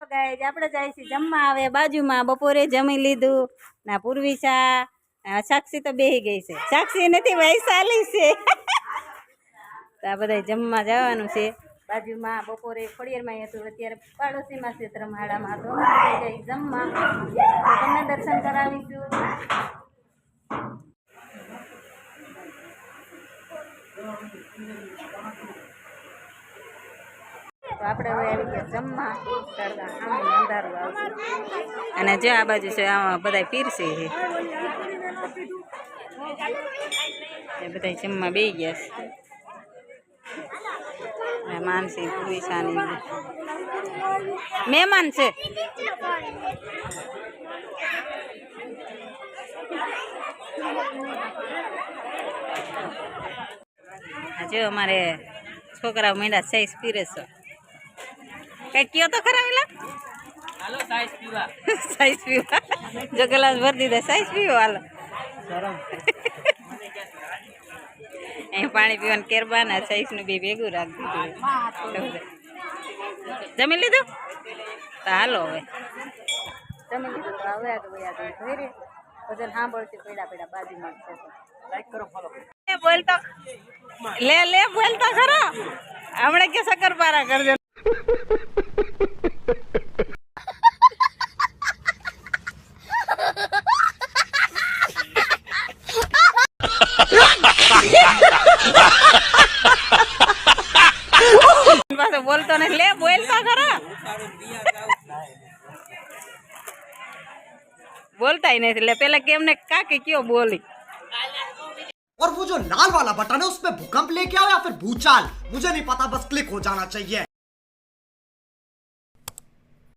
Guys આપણે જાય છે જમવા. આવે બાજુમાં બપોરે જમી લીધું. ના, પૂર્વી ચા સાક્ષી તો બેહી ગઈ છે. સાક્ષી નથી, વૈશાલી છે. તો આ બધા જમવા જવાનું છે. બાજુમાં બપોરે ખોડિયારમાં હતું. અત્યારે પાડોશીમાં છે ત્રમાડામાં તો જમવા. તમને દર્શન કરાવીશું. તો આપણે હવે આવી ગયા જમવા. આમ અંધારું આવશે. અને જો આ બાજુ છે, આમાં બધા પીરસે છે. બધા જમવા બે ગયા છે. માનસી પૂરી મહેમાન છે. જો અમારે છોકરાઓ મીંડા સાઈઝ પીરે છે. કઈ કયો તો ખરા પેલા? હાલો સાઈઝ પીવા. સાઈઝ પીવા. જો ગ્લાસ ભરી દીધા સાઈઝ પીવો હાલો. અહીં પાણી પીવાનું કેરબાના સાઈઝનું બે ભેગું રાખી દીધું જમી લીધું? તો હાલો હવે. જમી લીધું તો હવે આગળ વયા જઈએ જોઈ રે ભજન સાંભળતી પેડા પેડા બાજુમાં છે લાઈક કરો ફોલો લે બોલતો લે લે બોલતો ખરો. હમણાં કે શક્કરપારા કરજો. બોલતો નથી લે બોલતો ખરો બોલતાય નથી એટલે પેલા કેમને કાકી કયો બોલી और वो जो लाल वाला बटन है उसमें भूकंप लेके आओ या फिर भूचाल मुझे नहीं पता बस क्लिक हो जाना चाहिए